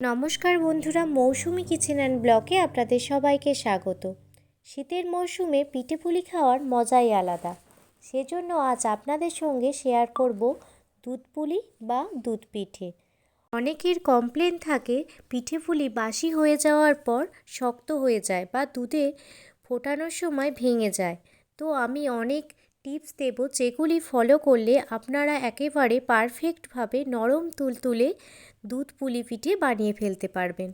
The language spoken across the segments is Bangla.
নমস্কার বন্ধুরা, মৌসুমি কিচেন অ্যান্ড ব্লকে আপনাদের সবাইকে স্বাগত। শীতের মরশুমে পিঠে পুলি খাওয়ার মজাই আলাদা। সেজন্য আজ আপনাদের সঙ্গে শেয়ার করব দুধ পুলি বা দুধ পিঠে। অনেকের কমপ্লেন থাকে, পিঠে পুলি বাসি হয়ে যাওয়ার পর শক্ত হয়ে যায় বা দুধে ফোটানোর সময় ভেঙে যায়। তো আমি অনেক টিপস দেব যেগুলি ফলো করলে আপনারা একেবারে পারফেক্টভাবে নরম তুলতুলে দুধ পুলি পিঠে বানিয়ে ফেলতে পারবেন।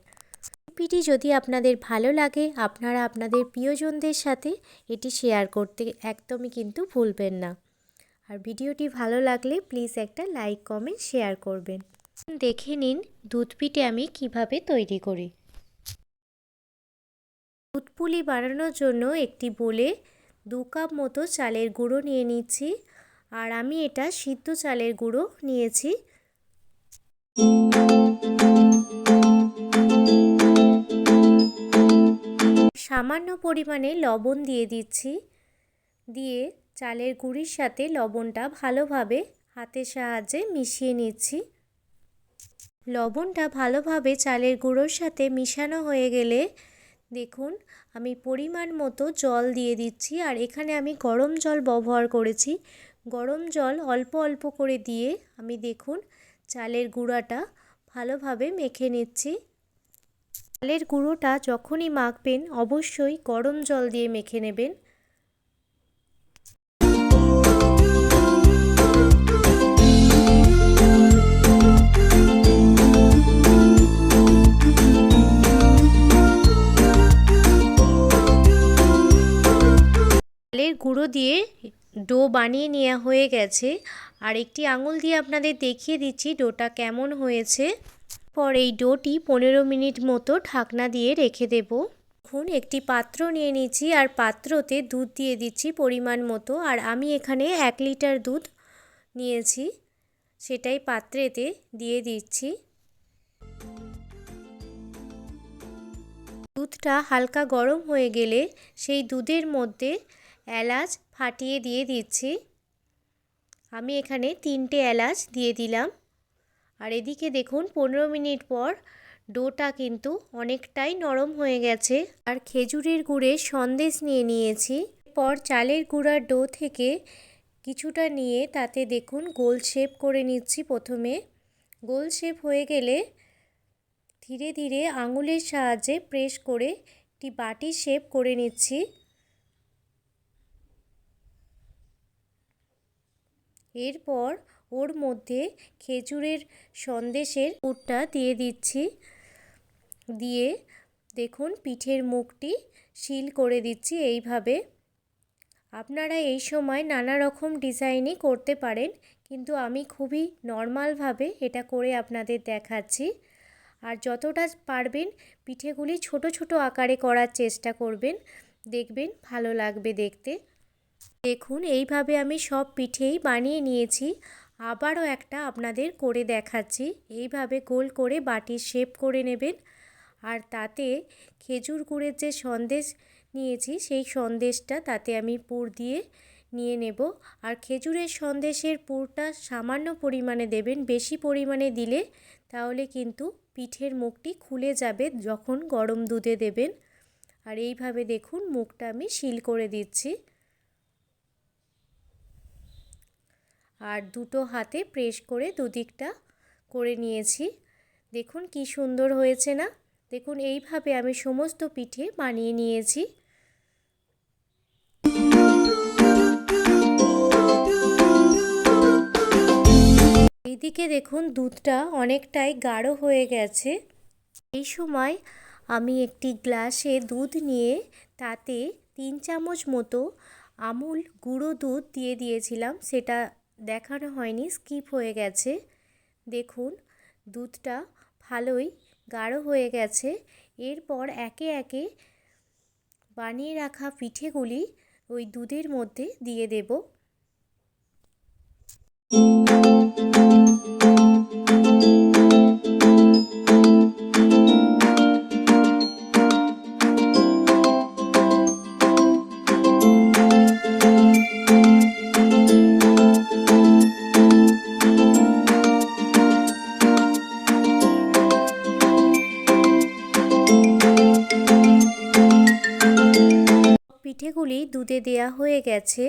পিঠি যদি আপনাদের ভালো লাগে, আপনারা আপনাদের প্রিয়জনদের সাথে এটি শেয়ার করতে একদমই কিন্তু ভুলবেন না। আর ভিডিওটি ভালো লাগলে প্লিজ একটা লাইক, কমেন্ট, শেয়ার করবেন। দেখে নিন দুধ পিঠে আমি কীভাবে তৈরি করি। দুধ পুলি বানানোর জন্য একটি বলে দু কাপ মতো চালের গুঁড়ো নিয়ে নিচ্ছি। আর আমি এটা সিদ্ধ চালের গুঁড়ো নিয়েছি। সামান্য পরিমাণে লবণ দিয়ে দিচ্ছি। দিয়ে চালের গুঁড়ির সাথে লবণটা ভালোভাবে হাতের সাহায্যে মিশিয়ে নিচ্ছি। লবণটা ভালোভাবে চালের গুঁড়োর সাথে মিশানো হয়ে গেলে দেখুন, আমি পরিমাণ মতো জল দিয়ে দিচ্ছি আর এখানে আমি গরম জল ব্যবহার করেছি। গরম জল অল্প অল্প করে দিয়ে আমি দেখুন চালের গুঁড়াটা ভালোভাবে মেখে নিচ্ছি। চালের গুঁড়োটা যখনই মাখবেন, অবশ্যই গরম জল দিয়ে মেখে নেবেন। গুঁড়ো দিয়ে ডো বানিয়ে নেওয়া হয়ে গেছে। আর একটি আঙুল দিয়ে আপনাদের দেখিয়ে দিচ্ছি ডোটা কেমন হয়েছে। পর এই ডোটি পনেরো মিনিট মতো ঢাকনা দিয়ে রেখে দেব। এখন একটি পাত্র নিয়ে নিচ্ছি আর পাত্রতে দুধ দিয়ে দিচ্ছি পরিমাণ মতো। আর আমি এখানে এক লিটার দুধ নিয়েছি, সেটাই পাত্রেতে দিয়ে দিচ্ছি। দুধটা হালকা গরম হয়ে গেলে সেই দুধের মধ্যে এলাচ ফাটিয়ে দিয়ে দিচ্ছি। আমি এখানে তিনটে এলাচ দিয়ে দিলাম। আর এদিকে দেখুন, পনেরো মিনিট পর ডোটা কিন্তু অনেকটাই নরম হয়ে গেছে। আর খেজুরের গুড়ের সন্দেশ নিয়ে নিয়েছি। পর চালের গুঁড়ার ডো থেকে কিছুটা নিয়ে তাতে দেখুন, গোল শেপ করে নিচ্ছি প্রথমে। গোল শেপ হয়ে গেলে ধীরে ধীরে আঙুলের সাহায্যে প্রেস করে একটি বাটি শেপ করে নিচ্ছি। এরপর ওর মধ্যে খেজুরের সন্দেশের পুরটা দিয়ে দিচ্ছি। দিয়ে দেখুন পিঠের মুখটি শিল করে দিচ্ছি এইভাবে। আপনারা এই সময় নানা রকম ডিজাইনই করতে পারেন, কিন্তু আমি খুবই নর্মালভাবে এটা করে আপনাদের দেখাচ্ছি। আর যতটা পারবেন পিঠেগুলি ছোট ছোট আকারে করার চেষ্টা করবেন। দেখবেন ভালো লাগবে দেখতে। দেখুন, এইভাবে আমি সব পিঠেই বানিয়ে নিয়েছি। আবারও একটা আপনাদের করে দেখাচ্ছি। এইভাবে গোল করে বাটির শেপ করে নেবেন। আর তাতে খেজুর গুড়ের যে সন্দেশ নিয়েছি, সেই সন্দেশটা তাতে আমি পুর দিয়ে নিয়ে নেব। আর খেজুরের সন্দেশের পুরটা সামান্য পরিমাণে দেবেন। বেশি পরিমাণে দিলে তাহলে কিন্তু পিঠের মুখটি খুলে যাবে যখন গরম দুধে দেবেন। আর এইভাবে দেখুন, মুখটা আমি শিল করে দিচ্ছি। আর দুটো হাতে প্রেস করে দুদিকটা করে নিয়েছি। দেখুন কি সুন্দর হয়েছে না? দেখুন এইভাবে আমি সমস্ত পিঠে বানিয়ে নিয়েছি। এইদিকে দেখুন দুধটা অনেকটাই গাঢ় হয়ে গেছে। এই সময় আমি একটি গ্লাসে দুধ নিয়ে তাতে তিন চামচ মতো আমুল গুঁড়ো দুধ দিয়ে দিয়েছিলাম। সেটা দেখানো হয়নি স্কিপ হয়ে গেছে। দেখুন, দুধটা ভালোই গাঢ় হয়ে গেছে। এরপর একে একে বানিয়ে রাখা পিঠেগুলি ওই দুধের মধ্যে দিয়ে দেব। পিঠেগুলি দুধে দেয়া হয়ে গেছে।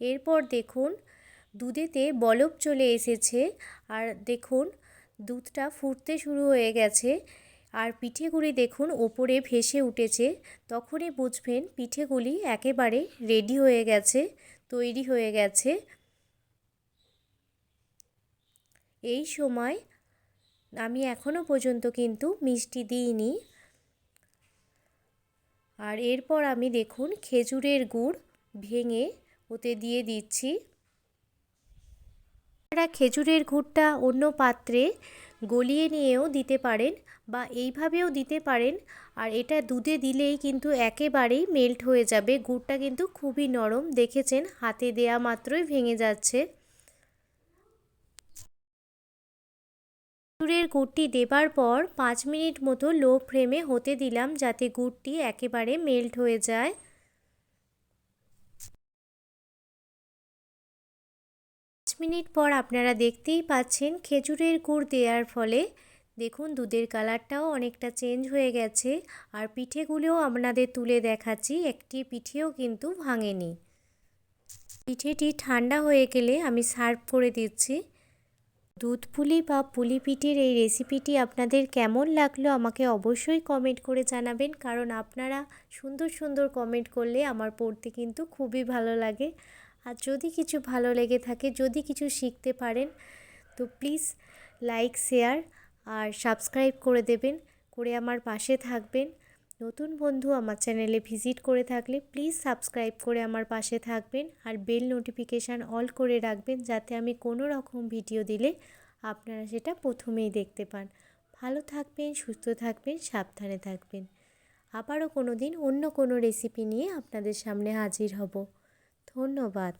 এরপর দেখুন, দুধেতে বলক চলে এসেছে আর দেখুন, দুধটা ফুটতে শুরু হয়ে গেছে আর পিঠেগুলি দেখুন ওপরে ভেসে উঠেছে। তখনই বুঝবেন পিঠেগুলি একেবারে রেডি হয়ে গেছে, তৈরি হয়ে গেছে। এই সময় আমি এখনও পর্যন্ত কিন্তু মিষ্টি দিইনি। আর এরপর আমি দেখুন খেজুরের গুড় ভেঙে ওতে দিয়ে দিচ্ছি। আপনারা খেজুরের গুড়টা অন্য পাত্রে গলিয়ে নিয়েও দিতে পারেন বা এইভাবেও দিতে পারেন। আর এটা দুধে দিলেই কিন্তু একেবারেই মেল্ট হয়ে যাবে। গুড়টা কিন্তু খুবই নরম, দেখেছেন? হাতে দেয়া মাত্রই ভেঙে যাচ্ছে। খেজুরের গুড়টি দেবার পর পাঁচ মিনিট মতো লো ফ্লেমে হতে দিলাম যাতে গুড়টি একেবারে মেল্ট হয়ে যায়। পাঁচ মিনিট পর আপনারা দেখতেই পাচ্ছেন খেজুরের গুড় দেওয়ার ফলে দেখুন দুধের কালারটাও অনেকটা চেঞ্জ হয়ে গেছে আর পিঠেগুলোও আপনাদের তুলে দেখাচ্ছি, একটি পিঠেও কিন্তু ভাঙেনি। পিঠেটি ঠান্ডা হয়ে গেলে আমি সার্ভ করে দিচ্ছি। দুধ পুলি বা পুলি পিঠের এই রেসিপিটি আপনাদের কেমন লাগল আমাকে অবশ্যই কমেন্ট করে জানাবেন। কারণ আপনারা সুন্দর সুন্দর কমেন্ট করলে আমার পড়তে কিন্তু খুবই ভালো লাগে। আর যদি কিছু ভালো লেগে থাকে, যদি কিছু শিখতে পারেন, তো প্লিজ লাইক শেয়ার আর সাবস্ক্রাইব করে দেবেন। করে আমার পাশে থাকবেন। নতুন বন্ধু আমার চ্যানেলে ভিজিট করে থাকলে প্লিজ সাবস্ক্রাইব করে আমার পাশে থাকবেন আর বেল নোটিফিকেশান অল করে রাখবেন যাতে আমি কোনো রকম ভিডিও দিলে আপনারা সেটা প্রথমেই দেখতে পান। ভালো থাকবেন, সুস্থ থাকবেন, সাবধানে থাকবেন। আবারও কোনো দিন অন্য কোনো রেসিপি নিয়ে আপনাদের সামনে হাজির হব। ধন্যবাদ।